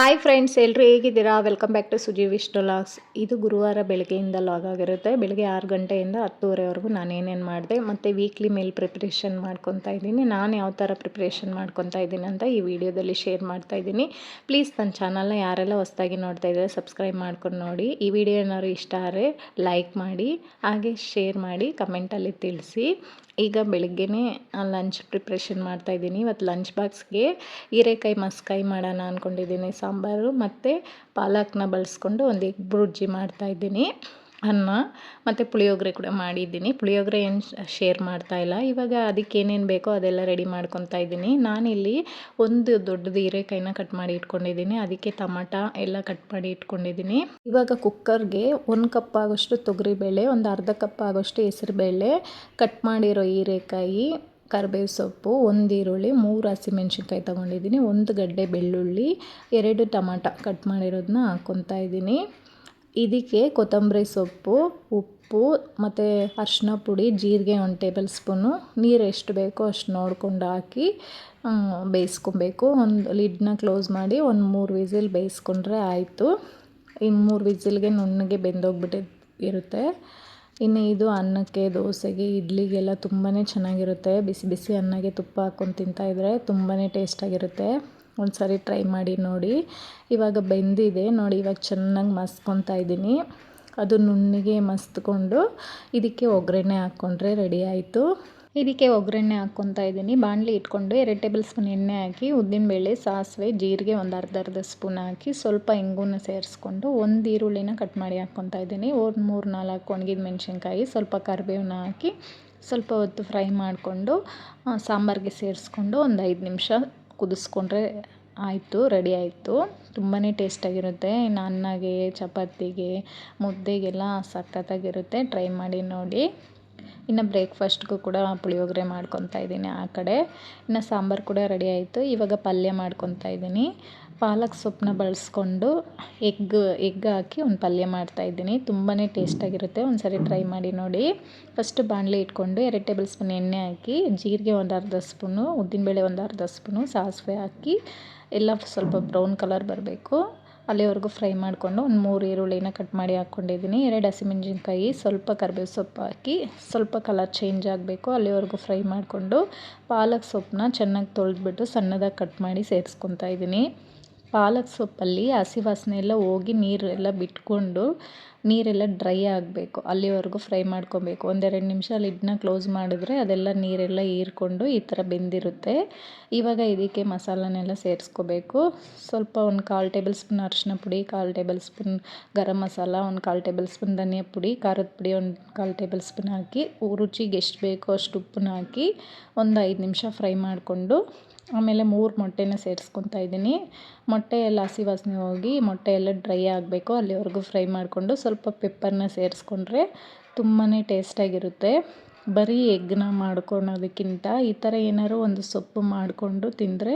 Hi friends ಎಲ್ಲರೂ ಹೇಗಿದ್ದೀರಾ? Welcome back to Suji Vishnu vlogs ಇದು ಗುರುವಾರ ಬೆಳಗ್ಗೆಯಿಂದ ಲಾಗ್ ಆಗಿರುತ್ತೆ. ಬೆಳಗ್ಗೆ ಆರು ಗಂಟೆಯಿಂದ ಹತ್ತುವರೆವರೆಗೂ ನಾನು ಏನೇನು ಮಾಡಿದೆ, ಮತ್ತು ವೀಕ್ಲಿ ಮೇಲ್ ಪ್ರಿಪ್ರೇಷನ್ ಮಾಡ್ಕೊತಾ ಇದ್ದೀನಿ. ನಾನು ಯಾವ ಥರ ಪ್ರಿಪ್ರೇಷನ್ ಮಾಡ್ಕೊತಾ ಇದ್ದೀನಿ ಅಂತ ಈ ವಿಡಿಯೋದಲ್ಲಿ ಶೇರ್ ಮಾಡ್ತಾ ಇದ್ದೀನಿ. ಪ್ಲೀಸ್ ನನ್ನ ಚಾನಲ್ನ ಯಾರೆಲ್ಲ ಹೊಸ್ದಾಗಿ ನೋಡ್ತಾ ಇದ್ದಾರೆ ಸಬ್ಸ್ಕ್ರೈಬ್ ಮಾಡ್ಕೊಂಡು ನೋಡಿ. ಈ ವಿಡಿಯೋ ಏನಾದ್ರು ಇಷ್ಟ ಆದರೆ ಲೈಕ್ ಮಾಡಿ, ಹಾಗೆ ಶೇರ್ ಮಾಡಿ ಕಮೆಂಟಲ್ಲಿ ತಿಳಿಸಿ. ಈಗ ಬೆಳಗ್ಗೆನೇ ಲಂಚ್ ಪ್ರಿಪ್ರೇಷನ್ ಮಾಡ್ತಾಯಿದ್ದೀನಿ ಇವತ್ತು ಲಂಚ್ ಬಾಕ್ಸ್ಗೆ ಹೀರೆಕಾಯಿ, ಮಸ್ಕಾಯಿ ಮಾಡೋಣ ಅಂದ್ಕೊಂಡಿದ್ದೀನಿ ಸಾಂಬಾರು ಮತ್ತು ಪಾಲಕ್ನ ಬಳಸ್ಕೊಂಡು ಒಂದು ಎಗ್ ಬುರ್ಜಿ ಮಾಡ್ತಾಯಿದ್ದೀನಿ ಅನ್ನ ಮತ್ತು ಪುಳಿಯೋಗರೆ ಕೂಡ ಮಾಡಿದ್ದೀನಿ. ಪುಳಿಯೋಗರೆ ಏನು ಶೇರ್ ಮಾಡ್ತಾ ಇಲ್ಲ. ಇವಾಗ ಅದಕ್ಕೆ ಏನೇನು ಬೇಕೋ ಅದೆಲ್ಲ ರೆಡಿ ಮಾಡ್ಕೊತಾ ಇದ್ದೀನಿ. ನಾನಿಲ್ಲಿ ಒಂದು ದೊಡ್ಡದು ಹೀರೆಕಾಯಿನ ಕಟ್ ಮಾಡಿ ಇಟ್ಕೊಂಡಿದ್ದೀನಿ. ಅದಕ್ಕೆ ಟಮಾಟ ಎಲ್ಲ ಕಟ್ ಮಾಡಿ ಇಟ್ಕೊಂಡಿದ್ದೀನಿ. ಇವಾಗ ಕುಕ್ಕರ್ಗೆ ಒಂದು ಕಪ್ ಆಗೋಷ್ಟು ತೊಗರಿಬೇಳೆ, ಒಂದು ಅರ್ಧ ಕಪ್ ಆಗೋಷ್ಟು ಹೆಸರುಬೇಳೆ ಕಟ್ ಮಾಡಿರೋ ಹೀರೆಕಾಯಿ ಕರಿಬೇವು ಸೊಪ್ಪು, ಒಂದು ಈರುಳ್ಳಿ, ಮೂರು ಹಸಿಮೆಣ್ಸಿನ್ಕಾಯಿ ತೊಗೊಂಡಿದ್ದೀನಿ. ಒಂದು ಗಡ್ಡೆ ಬೆಳ್ಳುಳ್ಳಿ, ಎರಡು ಟಮಾಟ ಕಟ್ ಮಾಡಿರೋದನ್ನ ಹಾಕ್ಕೊತಾ ಇದ್ದೀನಿ. ಇದಕ್ಕೆ ಕೊತ್ತಂಬರಿ ಸೊಪ್ಪು, ಉಪ್ಪು, ಮತ್ತು ಅರಿಶಿನ ಪುಡಿ, ಜೀರಿಗೆ ಒಂದು ಟೇಬಲ್ ಸ್ಪೂನು, ನೀರು ಎಷ್ಟು ಬೇಕೋ ಅಷ್ಟು ನೋಡ್ಕೊಂಡು ಹಾಕಿ ಬೇಯಿಸ್ಕೊಬೇಕು. ಒಂದು ಲಿಡ್ನ ಕ್ಲೋಸ್ ಮಾಡಿ ಒಂದು ಮೂರು ವಿಸಿಲ್ ಬೇಯಿಸ್ಕೊಂಡ್ರೆ ಆಯಿತು. ಇನ್ನು ಮೂರು ವಿಸಿಲ್ಗೆ ನುಣ್ಣಗೆ ಬೆಂದೋಗ್ಬಿಟ್ಟಿರುತ್ತೆ ಇರುತ್ತೆ. ಇನ್ನು ಇದು ಅನ್ನಕ್ಕೆ, ದೋಸೆಗೆ, ಇಡ್ಲಿಗೆಲ್ಲ ತುಂಬಾ ಚೆನ್ನಾಗಿರುತ್ತೆ. ಬಿಸಿ ಬಿಸಿ ಅನ್ನಗೆ ತುಪ್ಪ ಹಾಕ್ಕೊಂಡು ತಿಂತಾಯಿದ್ರೆ ತುಂಬಾ ಟೇಸ್ಟಾಗಿರುತ್ತೆ ಒಂದು ಸಾರಿ ಟ್ರೈ ಮಾಡಿ ನೋಡಿ. ಇವಾಗ ಬೆಂದಿದೆ. ನೋಡಿ, ಇವಾಗ ಚೆನ್ನಾಗಿ ಮಸ್ಕೊತಾ ಇದ್ದೀನಿ. ಅದು ನುಣ್ಣಿಗೆ ಮಸ್ತ್ಕೊಂಡು ಇದಕ್ಕೆ ಒಗ್ಗರಣೆ ಹಾಕ್ಕೊಂಡ್ರೆ ರೆಡಿ ಆಯಿತು. ಇದಕ್ಕೆ ಒಗ್ಗರಣೆ ಹಾಕ್ಕೊತಾ ಇದ್ದೀನಿ. ಬಾಣಲಿ ಇಟ್ಕೊಂಡು ಎರಡು ಟೇಬಲ್ ಸ್ಪೂನ್ ಎಣ್ಣೆ ಹಾಕಿ ಉದ್ದಿನಬೇಳೆ ಸಾಸಿವೆ, ಜೀರಿಗೆ ಒಂದು ಅರ್ಧ ಅರ್ಧ ಸ್ಪೂನ್ ಹಾಕಿ ಸ್ವಲ್ಪ ಇಂಗುನ ಸೇರಿಸ್ಕೊಂಡು ಒಂದು ಈರುಳ್ಳಿನ ಕಟ್ ಮಾಡಿ ಹಾಕ್ಕೊತಾ ಇದ್ದೀನಿ. ಒಂದು ಮೂರು ನಾಲ್ಕು ಒಣಗಿದ ಮೆಣಸಿನ್ಕಾಯಿ, ಸ್ವಲ್ಪ ಕರಿಬೇವನ್ನ ಹಾಕಿ ಸ್ವಲ್ಪ ಹೊತ್ತು ಫ್ರೈ ಮಾಡಿಕೊಂಡು ಸಾಂಬಾರಿಗೆ ಸೇರಿಸ್ಕೊಂಡು ಒಂದು ಐದು ನಿಮಿಷ ಕುದಿಸ್ಕೊಂಡ್ರೆ ಆಯಿತು, ರೆಡಿ ಆಯಿತು. ತುಂಬಾ ಟೇಸ್ಟಾಗಿರುತ್ತೆ. ಇನ್ನು ಅನ್ನಗೆ ಚಪಾತಿಗೆ, ಮುದ್ದೆಗೆಲ್ಲ ಸಖತ್ತಾಗಿರುತ್ತೆ. ಟ್ರೈ ಮಾಡಿ ನೋಡಿ. ಇನ್ನು ಬ್ರೇಕ್ಫಾಸ್ಟ್ಗೂ ಕೂಡ ಪುಳಿಯೋಗರೆ ಮಾಡ್ಕೊತಾ ಇದ್ದೀನಿ ಆ ಕಡೆ. ಇನ್ನು ಸಾಂಬಾರು ಕೂಡ ರೆಡಿ ಆಯಿತು. ಇವಾಗ ಪಲ್ಯ ಮಾಡ್ಕೊತಾ ಇದ್ದೀನಿ. ಪಾಲಕ್ ಸೊಪ್ಪನ್ನ ಬಳಸ್ಕೊಂಡು ಎಗ್ ಎಗ್ ಹಾಕಿ ಒಂದು ಪಲ್ಯ ಮಾಡ್ತಾ ಇದ್ದೀನಿ. ತುಂಬಾ ಟೇಸ್ಟಾಗಿರುತ್ತೆ ಒಂದು ಸರಿ ಟ್ರೈ ಮಾಡಿ ನೋಡಿ. ಫಸ್ಟ್ ಬಾಣಲೆ ಇಟ್ಕೊಂಡು ಎರಡು ಟೇಬಲ್ ಸ್ಪೂನ್ ಎಣ್ಣೆ ಹಾಕಿ, ಜೀರಿಗೆ ಒಂದು ಅರ್ಧ ಸ್ಪೂನು, ಉದ್ದಿನಬೇಳೆ ಒಂದು ಅರ್ಧ ಸ್ಪೂನು, ಸಾಸಿವೆ ಹಾಕಿ, ಎಲ್ಲ ಸ್ವಲ್ಪ ಬ್ರೌನ್ ಕಲರ್ ಬರಬೇಕು. ಅಲ್ಲಿವರೆಗೂ ಫ್ರೈ ಮಾಡಿಕೊಂಡು ಒಂದು ಮೂರು ಈರುಳ್ಳಿನ ಕಟ್ ಮಾಡಿ ಹಾಕ್ಕೊಂಡಿದ್ದೀನಿ. ಎರಡು ಹಸಿಮೆಣಸಿನ್ಕಾಯಿ, ಸ್ವಲ್ಪ ಕರಿಬೇವು ಸೊಪ್ಪು ಹಾಕಿ, ಸ್ವಲ್ಪ ಕಲರ್ ಚೇಂಜ್ ಆಗಬೇಕು. ಅಲ್ಲಿವರೆಗೂ ಫ್ರೈ ಮಾಡಿಕೊಂಡು ಪಾಲಕ್ ಸೊಪ್ಪನ್ನ ಚೆನ್ನಾಗಿ ತೊಳೆದ್ಬಿಟ್ಟು ಸಣ್ಣದಾಗಿ ಕಟ್ ಮಾಡಿ ಸೇರಿಸ್ಕೊತಾ ಇದ್ದೀನಿ. ಪಾಲಕ್ ಸೊಪ್ಪಲ್ಲಿ ಹಸಿ ವಾಸನೆ ಎಲ್ಲ ಹೋಗಿ ನೀರೆಲ್ಲ ಬಿಟ್ಕೊಂಡು ನೀರೆಲ್ಲ ಡ್ರೈ ಆಗಬೇಕು, ಅಲ್ಲಿವರೆಗೂ ಫ್ರೈ ಮಾಡ್ಕೊಬೇಕು. ಒಂದೆರಡು ನಿಮಿಷ ಲಿಡ್ನ ಕ್ಲೋಸ್ ಮಾಡಿದ್ರೆ ಅದೆಲ್ಲ ನೀರೆಲ್ಲ ಹೀರ್ಕೊಂಡು ಈ ಥರ ಬೆಂದಿರುತ್ತೆ. ಇವಾಗ ಇದಕ್ಕೆ ಮಸಾಲನೆಲ್ಲ ಸೇರಿಸ್ಕೋಬೇಕು. ಸ್ವಲ್ಪ ಒಂದು ಕಾಲು ಟೇಬಲ್ ಸ್ಪೂನ್ ಅರಿಶಿನ ಪುಡಿ, ಕಾಲು ಟೇಬಲ್ ಸ್ಪೂನ್ ಗರಂ ಮಸಾಲ, ಒಂದು ಕಾಲು ಟೇಬಲ್ ಸ್ಪೂನ್ ಧನಿಯಾ ಪುಡಿ, ಖಾರದ ಪುಡಿ ಒಂದು ಕಾಲು ಟೇಬಲ್ ಸ್ಪೂನ್ ಹಾಕಿ ರುಚಿಗೆ ಎಷ್ಟು ಬೇಕೋ ಅಷ್ಟು ಉಪ್ಪನ್ನ ಹಾಕಿ ಒಂದು ಐದು ನಿಮಿಷ ಫ್ರೈ ಮಾಡಿಕೊಂಡು, ಆಮೇಲೆ ಮೂರು ಮೊಟ್ಟೆನ ಸೇರಿಸ್ಕೊತಾ ಇದ್ದೀನಿ. ಮೊಟ್ಟೆ ಎಲ್ಲ ಹಸಿ ವಾಸನೆ ಹೋಗಿ ಮೊಟ್ಟೆ ಎಲ್ಲ ಡ್ರೈ ಆಗಬೇಕು, ಅಲ್ಲಿವರೆಗೂ ಫ್ರೈ ಮಾಡಿಕೊಂಡು ಸ್ವಲ್ಪ ಪೆಪ್ಪರ್ನ ಸೇರಿಸ್ಕೊಂಡ್ರೆ ತುಂಬಾ ಟೇಸ್ಟಾಗಿರುತ್ತೆ ಬರೀ ಎಗ್ನ ಮಾಡ್ಕೊಳೋದಕ್ಕಿಂತ ಈ ಥರ ಏನಾದ್ರು ಒಂದು ಸೊಪ್ಪು ಮಾಡಿಕೊಂಡು ತಿಂದರೆ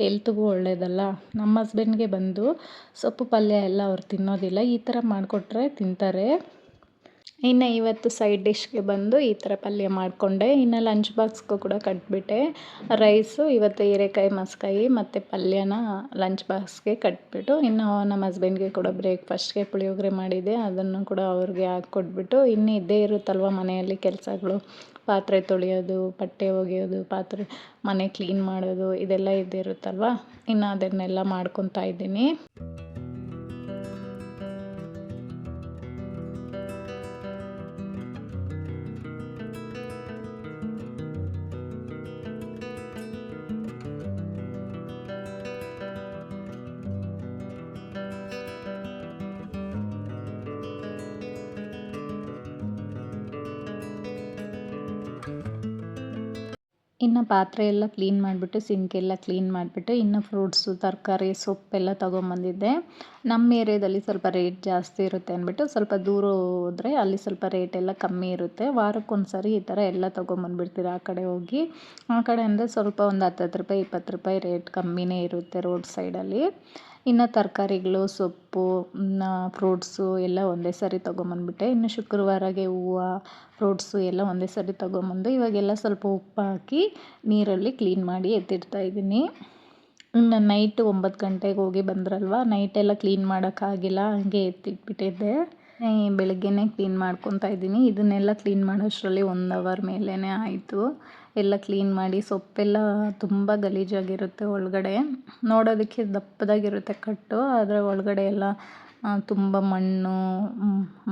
ಎಲ್ತಿಗೂ ಒಳ್ಳೆಯದಲ್ಲ ನಮ್ಮ ಹಸ್ಬೆಂಡ್ಗೆ ಬಂದು ಸೊಪ್ಪು ಪಲ್ಯ ಎಲ್ಲ ಅವ್ರು ತಿನ್ನೋದಿಲ್ಲ, ಈ ಥರ ಮಾಡಿಕೊಟ್ರೆ ತಿಂತಾರೆ. ಇನ್ನು ಇವತ್ತು ಸೈಡ್ ಡಿಶ್ಗೆ ಬಂದು ಈ ಥರ ಪಲ್ಯ ಮಾಡಿಕೊಂಡೆ. ಇನ್ನು ಲಂಚ್ ಬಾಕ್ಸ್ಗೂ ಕೂಡ ಕಟ್ಬಿಟ್ಟೆ. ರೈಸು ಇವತ್ತು ಹೀರೆಕಾಯಿ, ಮಸ್ಕಾಯಿ ಮತ್ತು ಪಲ್ಯನ ಲಂಚ್ ಬಾಕ್ಸ್ಗೆ ಕಟ್ಬಿಟ್ಟು, ಇನ್ನು ನಮ್ಮ ಹಸ್ಬೆಂಡ್ಗೆ ಕೂಡ ಬ್ರೇಕ್ಫಾಸ್ಟ್ಗೆ ಪುಳಿಯೋಗರೆ ಮಾಡಿದೆ. ಅದನ್ನು ಕೂಡ ಅವ್ರಿಗೆ ಹಾಕ್ಕೊಟ್ಬಿಟ್ಟು ಇನ್ನು ಇದ್ದೇ ಇರುತ್ತಲ್ವ ಮನೆಯಲ್ಲಿ ಕೆಲಸಗಳು? ಪಾತ್ರೆ ತೊಳೆಯೋದು ಬಟ್ಟೆ ಒಗೆಯೋದು, ಪಾತ್ರೆ, ಮನೆ ಕ್ಲೀನ್ ಮಾಡೋದು, ಇದೆಲ್ಲ ಇದ್ದೇ ಇರುತ್ತಲ್ವ? ಇನ್ನು ಅದನ್ನೆಲ್ಲ ಮಾಡ್ಕೊತಾ ಇದ್ದೀನಿ. ಇನ್ನು ಪಾತ್ರೆ ಎಲ್ಲ ಕ್ಲೀನ್ ಮಾಡಿಬಿಟ್ಟು ಸಿಂಕ್ ಎಲ್ಲ ಕ್ಲೀನ್ ಮಾಡಿಬಿಟ್ಟು, ಇನ್ನು ಫ್ರೂಟ್ಸು ತರಕಾರಿ ಸೊಪ್ಪೆಲ್ಲ ತೊಗೊಂಬಂದಿದ್ದೆ. ನಮ್ಮ ಏರಿಯಾದಲ್ಲಿ ಸ್ವಲ್ಪ ರೇಟ್ ಜಾಸ್ತಿ ಇರುತ್ತೆ ಅಂದ್ಬಿಟ್ಟು, ಸ್ವಲ್ಪ ದೂರ ಹೋದರೆ ಅಲ್ಲಿ ಸ್ವಲ್ಪ ರೇಟ್ ಎಲ್ಲ ಕಮ್ಮಿ ಇರುತ್ತೆ. ವಾರಕ್ಕೊಂದು ಸಾರಿ ಈ ಥರ ಎಲ್ಲ ತೊಗೊಂಬಂದ್ಬಿಡ್ತೀರ ಆ ಕಡೆ ಹೋಗಿ? ಆ ಕಡೆ ಅಂದರೆ ಸ್ವಲ್ಪ ಒಂದು ಹತ್ತತ್ತು ರೂಪಾಯಿ, ಇಪ್ಪತ್ತು ರೂಪಾಯಿ ರೇಟ್ ಕಮ್ಮಿನೇ ಇರುತ್ತೆ ರೋಡ್ ಸೈಡಲ್ಲಿ ಇನ್ನು ತರಕಾರಿಗಳು, ಸೊಪ್ಪು ಫ್ರೂಟ್ಸು ಎಲ್ಲ ಒಂದೇ ಸಾರಿ ತೊಗೊಂಬಂದ್ಬಿಟ್ಟೆ. ಇನ್ನು ಶುಕ್ರವಾರಗೆ ಹೂವು ಫ್ರೂಟ್ಸು ಎಲ್ಲ ಒಂದೇ ಸಾರಿ ತೊಗೊಂಬಂದು ಇವಾಗೆಲ್ಲ ಸ್ವಲ್ಪ ಉಪ್ಪು ಹಾಕಿ ನೀರಲ್ಲಿ ಕ್ಲೀನ್ ಮಾಡಿ ಎತ್ತಿಡ್ತಾ ಇದ್ದೀನಿ. ಇನ್ನು ನೈಟ್ ಒಂಬತ್ತು ಗಂಟೆಗೆ ಹೋಗಿ ಬಂದ್ರಲ್ವ ನೈಟೆಲ್ಲ ಕ್ಲೀನ್ ಮಾಡೋಕ್ಕಾಗಿಲ್ಲ ಹಂಗೆ ಎತ್ತಿಟ್ಬಿಟ್ಟಿದ್ದೆ. ಬೆಳಗ್ಗೆನೇ ಕ್ಲೀನ್ ಮಾಡ್ಕೊತಾ ಇದ್ದೀನಿ. ಇದನ್ನೆಲ್ಲ ಕ್ಲೀನ್ ಮಾಡೋಷ್ಟರಲ್ಲಿ ಒಂದು ಅವರ್ ಮೇಲೇ ಆಯಿತು. ಎಲ್ಲ ಕ್ಲೀನ್ ಮಾಡಿ, ಸೊಪ್ಪೆಲ್ಲ ತುಂಬ ಗಲೀಜಾಗಿರುತ್ತೆ ಒಳಗಡೆ. ನೋಡೋದಕ್ಕೆ ದಪ್ಪದಾಗಿರುತ್ತೆ ಕಟ್ಟು, ಆದರೆ ಒಳಗಡೆ ಎಲ್ಲ ತುಂಬ ಮಣ್ಣು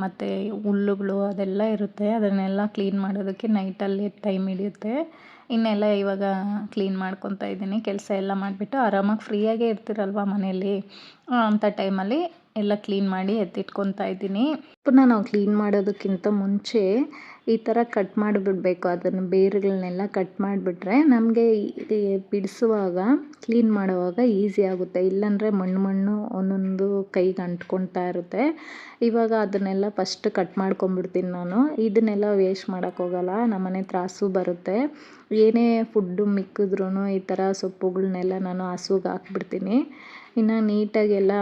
ಮತ್ತು ಹುಲ್ಲುಗಳು ಅದೆಲ್ಲ ಇರುತ್ತೆ. ಅದನ್ನೆಲ್ಲ ಕ್ಲೀನ್ ಮಾಡೋದಕ್ಕೆ ನೈಟಲ್ಲಿ ಟೈಮ್ ಹಿಡಿಯುತ್ತೆ. ಇನ್ನೆಲ್ಲ ಇವಾಗ ಕ್ಲೀನ್ ಮಾಡ್ಕೊತಾ ಇದ್ದೀನಿ. ಕೆಲಸ ಎಲ್ಲ ಮಾಡಿಬಿಟ್ಟು ಆರಾಮಾಗಿ ಫ್ರೀಯಾಗೇ ಇರ್ತೀರಲ್ವ ಮನೆಯಲ್ಲಿ? ಅಂಥ ಟೈಮಲ್ಲಿ ಎಲ್ಲ ಕ್ಲೀನ್ ಮಾಡಿ ಎತ್ತಿಟ್ಕೊತಾ ಇದ್ದೀನಿ. ಪುನಃ ನಾವು ಕ್ಲೀನ್ ಮಾಡೋದಕ್ಕಿಂತ ಮುಂಚೆ ಈ ಥರ ಕಟ್ ಮಾಡಿಬಿಡ್ಬೇಕು. ಅದನ್ನು ಬೇರುಗಳನ್ನೆಲ್ಲ ಕಟ್ ಮಾಡಿಬಿಟ್ರೆ ನಮಗೆ ಬಿಡಿಸುವಾಗ ಕ್ಲೀನ್ ಮಾಡುವಾಗ ಈಸಿ ಆಗುತ್ತೆ. ಇಲ್ಲಾಂದರೆ ಮಣ್ಣು ಮಣ್ಣು ಒಂದೊಂದು ಕೈಗೆ ಅಂಟ್ಕೊಳ್ತಾ ಇರುತ್ತೆ. ಇವಾಗ ಅದನ್ನೆಲ್ಲ ಫಸ್ಟ್ ಕಟ್ ಮಾಡ್ಕೊಂಬಿಡ್ತೀನಿ ನಾನು. ಇದನ್ನೆಲ್ಲ ವೇಸ್ಟ್ ಮಾಡೋಕ್ಕೋಗಲ್ಲ ನಮ್ಮನೆ ತ್ರಾಸು ಬರುತ್ತೆ. ಏನೇ ಫುಡ್ಡು ಮಿಕ್ಕಿದ್ರೂ ಈ ಥರ ಸೊಪ್ಪುಗಳನ್ನೆಲ್ಲ ನಾನು ಹಸುಗೆ ಹಾಕ್ಬಿಡ್ತೀನಿ. ಇನ್ನು ನೀಟಾಗೆಲ್ಲ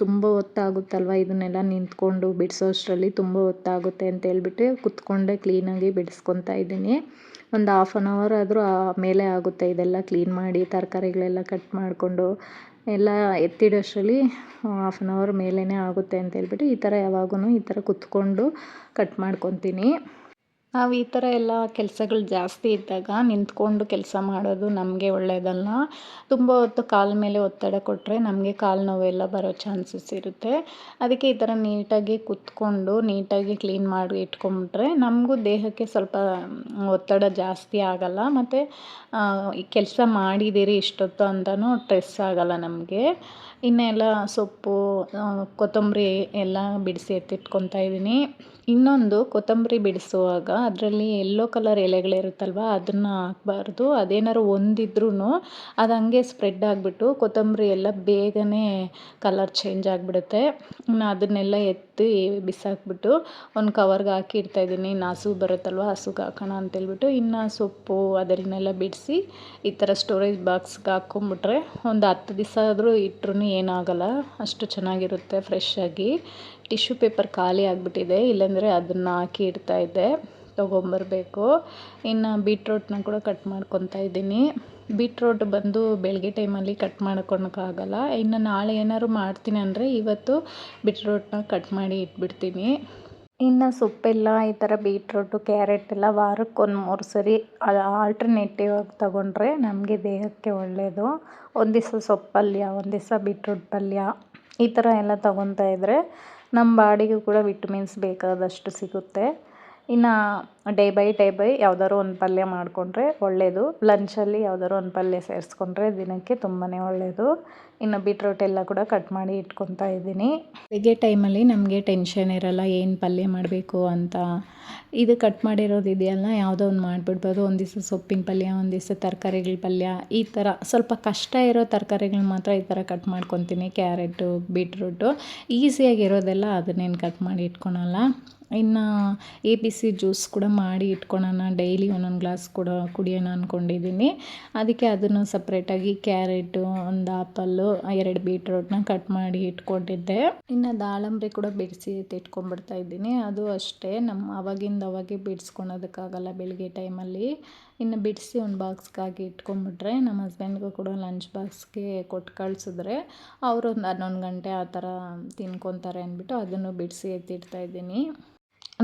ತುಂಬ ಹೊತ್ತಾಗುತ್ತಲ್ವ ಇದನ್ನೆಲ್ಲ ನಿಂತ್ಕೊಂಡು ಬಿಡಿಸೋಷ್ಟರಲ್ಲಿ ತುಂಬ ಹೊತ್ತಾಗುತ್ತೆ ಅಂತ ಹೇಳ್ಬಿಟ್ಟು ಕುತ್ಕೊಂಡೆ ಕ್ಲೀನಾಗಿ ಬಿಡಿಸ್ಕೊತಾ ಇದ್ದೀನಿ. ಒಂದು ಹಾಫ್ ಆನ್ ಅವರ್ ಆದರೂ ಮೇಲೆ ಆಗುತ್ತೆ ಇದೆಲ್ಲ ಕ್ಲೀನ್ ಮಾಡಿ, ತರಕಾರಿಗಳೆಲ್ಲ ಕಟ್ ಮಾಡಿಕೊಂಡು ಎಲ್ಲ ಎತ್ತಿಡೋಷ್ಟರಲ್ಲಿ ಹಾಫ್ ಆನ್ ಅವರ್ ಮೇಲೇ ಆಗುತ್ತೆ ಅಂತ ಹೇಳ್ಬಿಟ್ಟು ಈ ಥರ ಯಾವಾಗೂ ಈ ಥರ ಕುತ್ಕೊಂಡು ಕಟ್ ಮಾಡ್ಕೊತೀನಿ. ನಾವು ಈ ಥರ ಎಲ್ಲ ಕೆಲಸಗಳು ಜಾಸ್ತಿ ಇದ್ದಾಗ ನಿಂತ್ಕೊಂಡು ಕೆಲಸ ಮಾಡೋದು ನಮಗೆ ಒಳ್ಳೆಯದಲ್ಲ ತುಂಬ ಹೊತ್ತು ಕಾಲ ಮೇಲೆ ಒತ್ತಡ ಕೊಟ್ಟರೆ ನಮಗೆ ಕಾಲು ನೋವೆಲ್ಲ ಬರೋ ಚಾನ್ಸಸ್ ಇರುತ್ತೆ. ಅದಕ್ಕೆ ಈ ಥರ ನೀಟಾಗಿ ಕುತ್ಕೊಂಡು, ನೀಟಾಗಿ ಕ್ಲೀನ್ ಮಾಡಿ ಇಟ್ಕೊಂಬಿಟ್ರೆ ನಮಗೂ ದೇಹಕ್ಕೆ ಸ್ವಲ್ಪ ಒತ್ತಡ ಜಾಸ್ತಿ ಆಗಲ್ಲ. ಮತ್ತು ಕೆಲಸ ಮಾಡಿದ್ದೀರಿ ಇಷ್ಟೊತ್ತು ಅಂತಲೂ ಸ್ಟ್ರೆಸ್ ಆಗಲ್ಲ ನಮಗೆ. ಇನ್ನೆಲ್ಲ ಸೊಪ್ಪು ಕೊತ್ತಂಬರಿ ಎಲ್ಲ ಬಿಡಿಸಿ ಎತ್ತಿಟ್ಕೊತಾ ಇದ್ದೀನಿ. ಇನ್ನೊಂದು ಕೊತ್ತಂಬರಿ ಬಿಡಿಸುವಾಗ ಅದರಲ್ಲಿ ಎಲ್ಲೋ ಕಲರ್ ಎಲೆಗಳಿರುತ್ತಲ್ವ ಅದನ್ನು ಹಾಕ್ಬಾರ್ದು. ಅದೇನಾದ್ರು ಒಂದಿದ್ರೂ ಅದು ಹಂಗೆ ಸ್ಪ್ರೆಡ್ ಆಗಿಬಿಟ್ಟು ಕೊತ್ತಂಬರಿ ಎಲ್ಲ ಬೇಗನೆ ಕಲರ್ ಚೇಂಜ್ ಆಗಿಬಿಡುತ್ತೆ. ಇನ್ನು ಅದನ್ನೆಲ್ಲ ಎತ್ತಿ ಬಿಸಾಕಿಬಿಟ್ಟು ಒಂದು ಕವರ್ಗೆ ಹಾಕಿ ಇಡ್ತಾಯಿದ್ದೀನಿ. ಇನ್ನು ಹಸು ಬರುತ್ತಲ್ವ, ಹಸುಗೆ ಹಾಕೋಣ ಅಂತೇಳ್ಬಿಟ್ಟು ಇನ್ನು ಸೊಪ್ಪು ಅದನ್ನೆಲ್ಲ ಬಿಡಿಸಿ ಈ ಥರ ಸ್ಟೋರೇಜ್ ಬಾಕ್ಸ್ಗೆ ಹಾಕ್ಕೊಂಬಿಟ್ರೆ ಒಂದು ಹತ್ತು ದಿವಸ ಆದರೂ ಇಟ್ರೂ ಏನಾಗಲ್ಲ. ಅಷ್ಟು ಚೆನ್ನಾಗಿರುತ್ತೆ ಫ್ರೆಶ್ ಆಗಿ. ಟಿಶ್ಯೂ ಪೇಪರ್ ಖಾಲಿ ಆಗಿಬಿಟ್ಟಿದೆ, ಇಲ್ಲಾಂದರೆ ಅದನ್ನು ಹಾಕಿ ಇಡ್ತಾಯಿದ್ದೆ. ತೊಗೊಂಬರಬೇಕು. ಇನ್ನು ಬೀಟ್ರೋಟನ್ನ ಕೂಡ ಕಟ್ ಮಾಡ್ಕೊತಾ ಇದ್ದೀನಿ. ಬೀಟ್ರೋಟ್ ಬಂದು ಬೆಳಗ್ಗೆ ಟೈಮಲ್ಲಿ ಕಟ್ ಮಾಡ್ಕೊಳಕ್ಕಾಗಲ್ಲ ಇನ್ನು ನಾಳೆ ಏನಾದ್ರು ಮಾಡ್ತೀನಿ ಅಂದರೆ ಇವತ್ತು ಬೀಟ್ರೋಟನ್ನ ಕಟ್ ಮಾಡಿ ಇಟ್ಬಿಡ್ತೀನಿ. ಇನ್ನು ಸೊಪ್ಪೆಲ್ಲ, ಈ ಥರ ಬೀಟ್ರೋಟು ಕ್ಯಾರೆಟ್ ಎಲ್ಲ ವಾರಕ್ಕೊಂದು ಮೂರು ಸರಿ ಆಲ್ಟರ್ನೇಟಿವ್ ಆಗಿ ತಗೊಂಡ್ರೆ ನಮಗೆ ದೇಹಕ್ಕೆ ಒಳ್ಳೆಯದು ಒಂದು ದಿವಸ ಸೊಪ್ಪು ಪಲ್ಯ, ಒಂದು ದಿವಸ ಬೀಟ್ರೋಟ್ ಪಲ್ಯ, ಈ ಥರ ಎಲ್ಲ ತಗೊತಾ ಇದ್ದರೆ ನಮ್ಮ ಬಾಡಿಗೂ ಕೂಡ ವಿಟಮಿನ್ಸ್ ಬೇಕಾದಷ್ಟು ಸಿಗುತ್ತೆ. ಇನ್ನು ಡೇ ಬೈ ಡೇ ಬೈ ಯಾವ್ದಾದ್ರು ಒಂದು ಪಲ್ಯ ಮಾಡಿಕೊಂಡ್ರೆ ಒಳ್ಳೆಯದು ಲಂಚಲ್ಲಿ ಯಾವ್ದಾದ್ರು ಒಂದು ಪಲ್ಯ ಸೇರಿಸ್ಕೊಂಡ್ರೆ ದಿನಕ್ಕೆ ತುಂಬಾ ಒಳ್ಳೆಯದು ಇನ್ನು ಬೀಟ್ರೋಟ್ ಎಲ್ಲ ಕೂಡ ಕಟ್ ಮಾಡಿ ಇಟ್ಕೊತಾ ಇದ್ದೀನಿ. ಬೆಳಗ್ಗೆ ಟೈಮಲ್ಲಿ ನಮಗೆ ಟೆನ್ಷನ್ ಇರೋಲ್ಲ, ಏನು ಪಲ್ಯ ಮಾಡಬೇಕು ಅಂತ. ಇದು ಕಟ್ ಮಾಡಿರೋದು ಇದೆಯಲ್ಲ, ಯಾವುದೋ ಒಂದು ಮಾಡಿಬಿಡ್ಬೋದು. ಒಂದು ದಿವಸ ಸೊಪ್ಪಿನ ಪಲ್ಯ, ಒಂದು ದಿವಸ ತರಕಾರಿಗಳ ಪಲ್ಯ. ಈ ಥರ ಸ್ವಲ್ಪ ಕಷ್ಟ ಇರೋ ತರಕಾರಿಗಳು ಮಾತ್ರ ಈ ಥರ ಕಟ್ ಮಾಡ್ಕೊತೀನಿ. Carrot, beetroot. ಈಸಿಯಾಗಿರೋದೆಲ್ಲ ಅದನ್ನೇನು ಕಟ್ ಮಾಡಿ ಇಟ್ಕೊಳಲ್ಲ. ಇನ್ನು ಎ ಬಿ ಸಿ ಜ್ಯೂಸ್ ಕೂಡ ಮಾಡಿ ಇಟ್ಕೊಳೋಣ ಡೈಲಿ ಒಂದೊಂದು ಗ್ಲಾಸ್ ಕೂಡ ಕುಡಿಯೋಣ ಅಂದ್ಕೊಂಡಿದ್ದೀನಿ ಅದಕ್ಕೆ ಅದನ್ನು ಸಪ್ರೇಟಾಗಿ ಕ್ಯಾರೆಟು ಒಂದು ಆಪಲ್ಲು ಎರಡು ಬೀಟ್ರೋಟ್ನ ಕಟ್ ಮಾಡಿ ಇಟ್ಕೊಂಡಿದ್ದೆ. ಇನ್ನು ದಾಳಂಬ್ರಿ ಕೂಡ ಬಿಡಿಸಿ ಇಟ್ಕೊಂಡ್ಬಿಡ್ತಾ ಇದ್ದೀನಿ. ಅದು ಅಷ್ಟೇ ನಮ್ಮ ಅವಾಗಿಂದ ಅವಾಗೆ ಬಿಡಿಸ್ಕೊಳೋದಕ್ಕಾಗಲ್ಲ ಬೆಳಗ್ಗೆ ಟೈಮಲ್ಲಿ ಇನ್ನು ಬಿಡಿಸಿ ಒಂದು ಬಾಕ್ಸ್ಗಾಗಿ ಇಟ್ಕೊಂಡ್ಬಿಟ್ರೆ ನಮ್ಮ ಹಸ್ಬೆಂಡ್ಗೂ ಕೂಡ ಲಂಚ್ ಬಾಕ್ಸ್ಗೆ ಕೊಟ್ಟು ಕಳಿಸಿದ್ರೆ ಅವರು ಒಂದು ಹನ್ನೊಂದು ಗಂಟೆ ಆ ಥರ ತಿನ್ಕೊತಾರೆ ಅಂದ್ಬಿಟ್ಟು ಅದನ್ನು ಬಿಡಿಸಿ ಎತ್ತಿಡ್ತಾಯಿದ್ದೀನಿ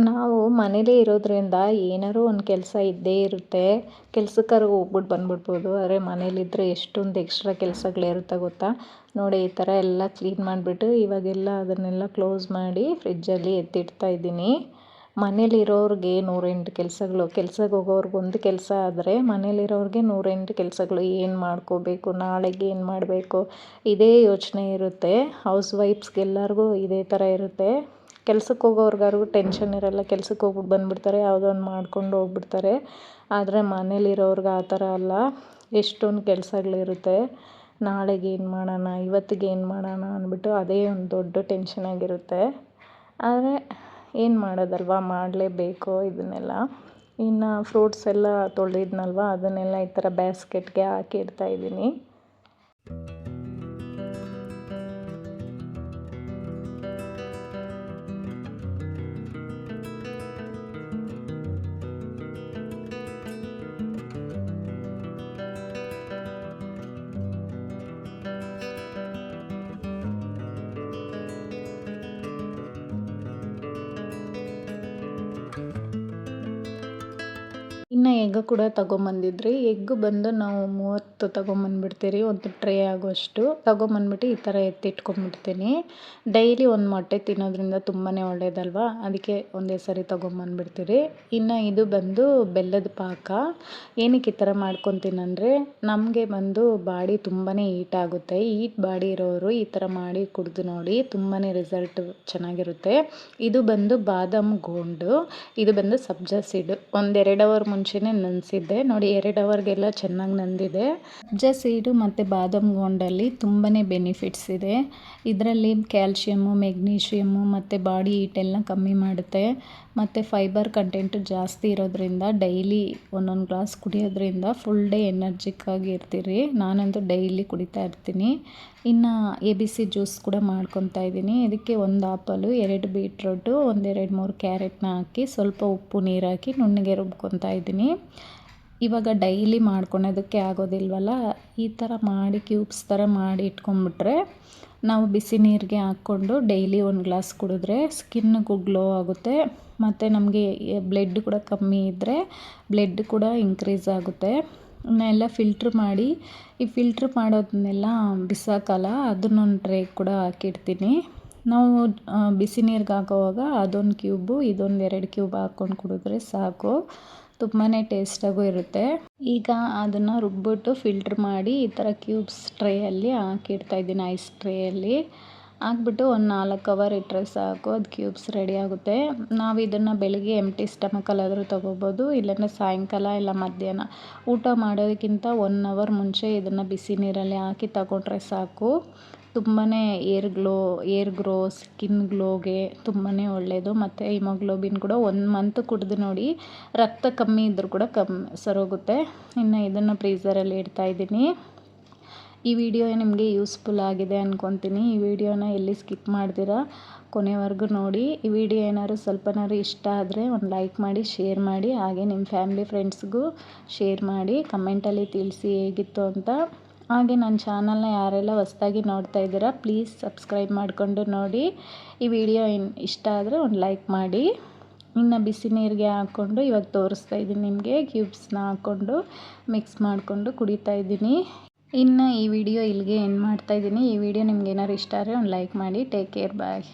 ನಾವು ಮನೇಲೇ ಇರೋದ್ರಿಂದ ಏನಾದ್ರು ಒಂದು ಕೆಲಸ ಇದ್ದೇ ಇರುತ್ತೆ. ಕೆಲ್ಸಕ್ಕಾದ್ರು ಹೋಗ್ಬಿಟ್ಟು ಬಂದ್ಬಿಡ್ಬೋದು. ಆದರೆ ಮನೇಲಿದ್ದರೆ ಎಷ್ಟೊಂದು ಎಕ್ಸ್ಟ್ರಾ ಕೆಲಸಗಳಿರುತ್ತೆ ಗೊತ್ತಾ? ನೋಡಿ, ಈ ಥರ ಎಲ್ಲ ಕ್ಲೀನ್ ಮಾಡಿಬಿಟ್ಟು ಇವಾಗೆಲ್ಲ ಅದನ್ನೆಲ್ಲ ಕ್ಲೋಸ್ ಮಾಡಿ ಫ್ರಿಜ್ಜಲ್ಲಿ ಎತ್ತಿಡ್ತಾ ಇದ್ದೀನಿ. ಮನೇಲಿರೋರಿಗೆ ನೂರೆಂಟು ಕೆಲಸಗಳು. ಕೆಲ್ಸಕ್ಕೆ ಹೋಗೋರ್ಗೆ ಒಂದು ಕೆಲಸ ಆದರೆ ಮನೇಲಿರೋರಿಗೆ ನೂರೆಂಟು ಕೆಲಸಗಳು. ಏನು ಮಾಡ್ಕೋಬೇಕು? ನಾಳೆಗೆ ಏನು ಮಾಡಬೇಕು? ಇದೇ ಯೋಚನೆ ಇರುತ್ತೆ. ಹೌಸ್ ವೈಫ್ಸ್ಗೆಲ್ಲರಿಗೂ ಇದೇ ಥರ ಇರುತ್ತೆ. ಕೆಲ್ಸಕ್ಕೆ ಹೋಗೋರ್ಗಾರು ಟೆನ್ಷನ್ ಇರೋಲ್ಲ, ಕೆಲ್ಸಕ್ಕೆ ಹೋಗ್ಬಿಟ್ಟು ಬಂದುಬಿಡ್ತಾರೆ ಯಾವುದೋ ಒಂದು ಮಾಡ್ಕೊಂಡು ಹೋಗ್ಬಿಡ್ತಾರೆ. ಆದರೆ ಮನೇಲಿರೋರ್ಗೆ ಆ ಥರ ಅಲ್ಲ. ಎಷ್ಟೊಂದು ಕೆಲಸಗಳಿರುತ್ತೆ. ನಾಳೆಗೆ ಏನು ಮಾಡೋಣ, ಇವತ್ತಿಗೆ ಏನು ಮಾಡೋಣ ಅಂದ್ಬಿಟ್ಟು ಅದೇ ಒಂದು ದೊಡ್ಡ ಟೆನ್ಷನ್ ಆಗಿರುತ್ತೆ. ಆದರೆ ಏನು ಮಾಡೋದಲ್ವ, ಮಾಡಲೇಬೇಕು ಇದನ್ನೆಲ್ಲ. ಇನ್ನು ಫ್ರೂಟ್ಸ್ ಎಲ್ಲ ತೊಳೆದಿದ್ನಲ್ವ, ಅದನ್ನೆಲ್ಲ ಈ ಥರ ಬ್ಯಾಸ್ಕೆಟ್ಗೆ ಹಾಕಿ ಇಡ್ತಾಯಿದ್ದೀನಿ ಎಗ್ ಕೂಡ ತಗೊಂಬಂದಿದ್ರಿ. ಎಗ್ ಬಂದು ನಾವು ಮೂವತ್ತು ತಗೊಂಬಂದ್ಬಿಡ್ತೀರಿ, ಒಂದು ಟ್ರೇ ಆಗೋಷ್ಟು ತಗೊಂಬಂದ್ಬಿಟ್ಟು ಈ ಥರ ಎತ್ತಿಟ್ಕೊಂಡ್ಬಿಡ್ತೀನಿ. ಡೈಲಿ ಒಂದು ಮೊಟ್ಟೆ ತಿನ್ನೋದ್ರಿಂದ ತುಂಬಾ ಒಳ್ಳೇದಲ್ವಾ? ಅದಕ್ಕೆ ಒಂದೇ ಸರಿ ತೊಗೊಂಬಂದ್ಬಿಡ್ತೀರಿ. ಇನ್ನು ಇದು ಬಂದು ಬೆಲ್ಲದ ಪಾಕ. ಏನಕ್ಕೆ ಈ ಥರ ಮಾಡ್ಕೊತೀನಂದರೆ, ನಮಗೆ ಬಂದು ಬಾಡಿ ತುಂಬಾ ಹೀಟ್ ಆಗುತ್ತೆ. ಹೀಟ್ ಬಾಡಿ ಇರೋರು ಈ ಥರ ಮಾಡಿ ಕುಡಿದು ನೋಡಿ ತುಂಬಾ ರಿಸಲ್ಟ್ ಚೆನ್ನಾಗಿರುತ್ತೆ. ಇದು ಬಂದು ಬಾದಾಮ್ ಗೋಂಡು, ಇದು ಬಂದು ಸಬ್ಜಾ ಸೀಡು. ಒಂದೆರಡು ಅವರ್ ಮುಂಚೆನೇ ನೆನೆಸಿದ್ದೆ. ನೋಡಿ, ಎರಡು ಅವರ್ಗೆಲ್ಲ ಚೆನ್ನಾಗಿ ನೆಂದಿದೆ ಅಜ್ಜ ಸೀಡು ಮತ್ತು ಬಾದಾಮ್ ಗೋಂಡಲ್ಲಿ ತುಂಬಾ ಬೆನಿಫಿಟ್ಸ್ ಇದೆ. ಇದರಲ್ಲಿ ಕ್ಯಾಲ್ಶಿಯಮ್ಮು, ಮೆಗ್ನೀಷಿಯಮ್ಮು ಮತ್ತು ಬಾಡಿ ಹೀಟೆಲ್ಲ ಕಮ್ಮಿ ಮಾಡುತ್ತೆ. ಮತ್ತು ಫೈಬರ್ ಕಂಟೆಂಟು ಜಾಸ್ತಿ ಇರೋದ್ರಿಂದ ಡೈಲಿ ಒಂದೊಂದು ಗ್ಲಾಸ್ ಕುಡಿಯೋದ್ರಿಂದ ಫುಲ್ ಡೇ ಎನರ್ಜಿಕ್ ಆಗಿ ಇರ್ತೀರಿ. ನಾನಂತೂ ಡೈಲಿ ಕುಡಿತಾ ಇರ್ತೀನಿ. ಇನ್ನು ಎ ಬಿ ಸಿ ಜ್ಯೂಸ್ ಕೂಡ ಮಾಡ್ಕೊತಾ ಇದ್ದೀನಿ. ಇದಕ್ಕೆ ಒಂದು ಆಪಲು ಎರಡು ಬೀಟ್ರೋಟು ಒಂದೆರಡು ಮೂರು ಕ್ಯಾರೆಟ್ನ ಹಾಕಿ ಸ್ವಲ್ಪ ಉಪ್ಪು, ನೀರು ಹಾಕಿ ನುಣ್ಣಗೆ ರುಬ್ಕೊತಾ ಇದ್ದೀನಿ. ಇವಾಗ ಡೈಲಿ ಮಾಡ್ಕೊಳೋದಕ್ಕೆ ಆಗೋದಿಲ್ವಲ್ಲ? ಈ ಥರ ಮಾಡಿ ಕ್ಯೂಬ್ಸ್ ಥರ ಮಾಡಿ ಇಟ್ಕೊಂಡ್ಬಿಟ್ರೆ ನಾವು ಬಿಸಿ ನೀರಿಗೆ ಹಾಕ್ಕೊಂಡು ಡೈಲಿ ಒಂದು ಗ್ಲಾಸ್ ಕುಡಿದ್ರೆ ಸ್ಕಿನ್ನಿಗೂ ಗ್ಲೋ ಆಗುತ್ತೆ. ಮತ್ತು ನಮಗೆ ಬ್ಲೆಡ್ ಕೂಡ ಕಮ್ಮಿ ಇದ್ದರೆ ಬ್ಲೆಡ್ ಕೂಡ ಇನ್ಕ್ರೀಸ್ ಆಗುತ್ತೆ. ಇವನ್ನೆಲ್ಲ ಫಿಲ್ಟ್ರ್ ಮಾಡಿ, ಈ ಫಿಲ್ಟ್ರ್ ಮಾಡೋದನ್ನೆಲ್ಲ ಬಿಸಾಕಲ್ಲ, ಅದನ್ನೊಂದು ಟ್ರೇ ಕೂಡ ಹಾಕಿಡ್ತೀನಿ. ನಾವು ಬಿಸಿ ನೀರಿಗೆ ಹಾಕೋವಾಗ ಅದೊಂದು ಕ್ಯೂಬು, ಇದೊಂದು ಎರಡು ಕ್ಯೂಬ್ ಹಾಕ್ಕೊಂಡು ಕುಡಿದ್ರೆ ಸಾಕು. ತುಂಬಾ ಟೇಸ್ಟಾಗೂ ಇರುತ್ತೆ. ಈಗ ಅದನ್ನು ರುಬ್ಬಿಟ್ಟು ಫಿಲ್ಟ್ರ್ ಮಾಡಿ ಈ ಥರ ಕ್ಯೂಬ್ಸ್ ಟ್ರೇಯಲ್ಲಿ ಹಾಕಿಡ್ತಾಯಿದ್ದೀನಿ ಐಸ್ ಟ್ರೇಯಲ್ಲಿ ಹಾಕ್ಬಿಟ್ಟು ಒಂದು ನಾಲ್ಕು ಅವರ್ ಇಟ್ಟರೆ ಸಾಕು, ಅದು ಕ್ಯೂಬ್ಸ್ ರೆಡಿ ಆಗುತ್ತೆ. ನಾವು ಇದನ್ನು ಬೆಳಗ್ಗೆ ಎಂಟಿ ಸ್ಟಮಕಲ್ಲಾದರೂ ತೊಗೋಬೋದು, ಇಲ್ಲಾಂದರೆ ಸಾಯಂಕಾಲ ಇಲ್ಲ ಮಧ್ಯಾಹ್ನ. ಊಟ ಮಾಡೋದಕ್ಕಿಂತ ಒನ್ ಅವರ್ ಮುಂಚೆ ಇದನ್ನು ಬಿಸಿ ನೀರಲ್ಲಿ ಹಾಕಿ ತಗೊಂಡ್ರೆ ಸಾಕು. ತುಂಬಾ hair glow hair grow skin ಗ್ಲೋಗೆ ತುಂಬಾ ಒಳ್ಳೆಯದು ಮತ್ತು ಹಿಮೋಗ್ಲೋಬಿನ್ ಕೂಡ ಒನ್ ಮಂತ್ ಕುಡಿದು ನೋಡಿ ರಕ್ತ ಕಮ್ಮಿ ಇದ್ದರೂ ಕೂಡ ಕಮ್ಮಿ ಸರೋಗುತ್ತೆ. ಇನ್ನು ಇದನ್ನು ಫ್ರೀಝರಲ್ಲಿ ಇಡ್ತಾಯಿದ್ದೀನಿ ಈ ವಿಡಿಯೋ ನಿಮಗೆ ಯೂಸ್ಫುಲ್ ಆಗಿದೆ ಅಂದ್ಕೊತೀನಿ ಈ ವಿಡಿಯೋನ ಎಲ್ಲಿ ಸ್ಕಿಪ್ ಮಾಡ್ತೀರಾ ಕೊನೆವರೆಗೂ ನೋಡಿ. ಈ ವಿಡಿಯೋ ಏನಾದ್ರು ಸ್ವಲ್ಪನಾದ್ರು ಇಷ್ಟ ಆದರೆ ಒಂದು ಲೈಕ್ ಮಾಡಿ ಶೇರ್ ಮಾಡಿ, ಹಾಗೆ ನಿಮ್ಮ ಫ್ಯಾಮಿಲಿ ಫ್ರೆಂಡ್ಸ್ಗೂ ಶೇರ್ ಮಾಡಿ ಕಮೆಂಟಲ್ಲಿ ತಿಳಿಸಿ ಹೇಗಿತ್ತು ಅಂತ. ಹಾಗೆ ನನ್ನ ಚಾನಲ್ನ ಯಾರೆಲ್ಲ ಹೊಸ್ದಾಗಿ ನೋಡ್ತಾ ಇದ್ದೀರಾ ಪ್ಲೀಸ್ ಸಬ್ಸ್ಕ್ರೈಬ್ ಮಾಡಿಕೊಂಡು ನೋಡಿ. ಈ ವಿಡಿಯೋ ಇಷ್ಟ ಆದರೆ ಒಂದು ಲೈಕ್ ಮಾಡಿ. ಇನ್ನು ಬಿಸಿ ನೀರಿಗೆ ಹಾಕ್ಕೊಂಡು ಇವಾಗ ತೋರಿಸ್ತಾ ಇದ್ದೀನಿ ನಿಮಗೆ ಕ್ಯೂಬ್ಸ್ನ ಹಾಕ್ಕೊಂಡು ಮಿಕ್ಸ್ ಮಾಡಿಕೊಂಡು ಕುಡಿತಾ ಇದ್ದೀನಿ. ಇನ್ನು ಈ ವಿಡಿಯೋ ಇಲ್ಲಿಗೆ ಎಂಡ್ ಮಾಡ್ತಾಯಿದ್ದೀನಿ ಈ ವಿಡಿಯೋ ನಿಮ್ಗೆ ಏನಾದ್ರು ಇಷ್ಟ ಆದರೆ ಒಂದು ಲೈಕ್ ಮಾಡಿ ಟೇಕ್ ಕೇರ್ ಬಾಯ್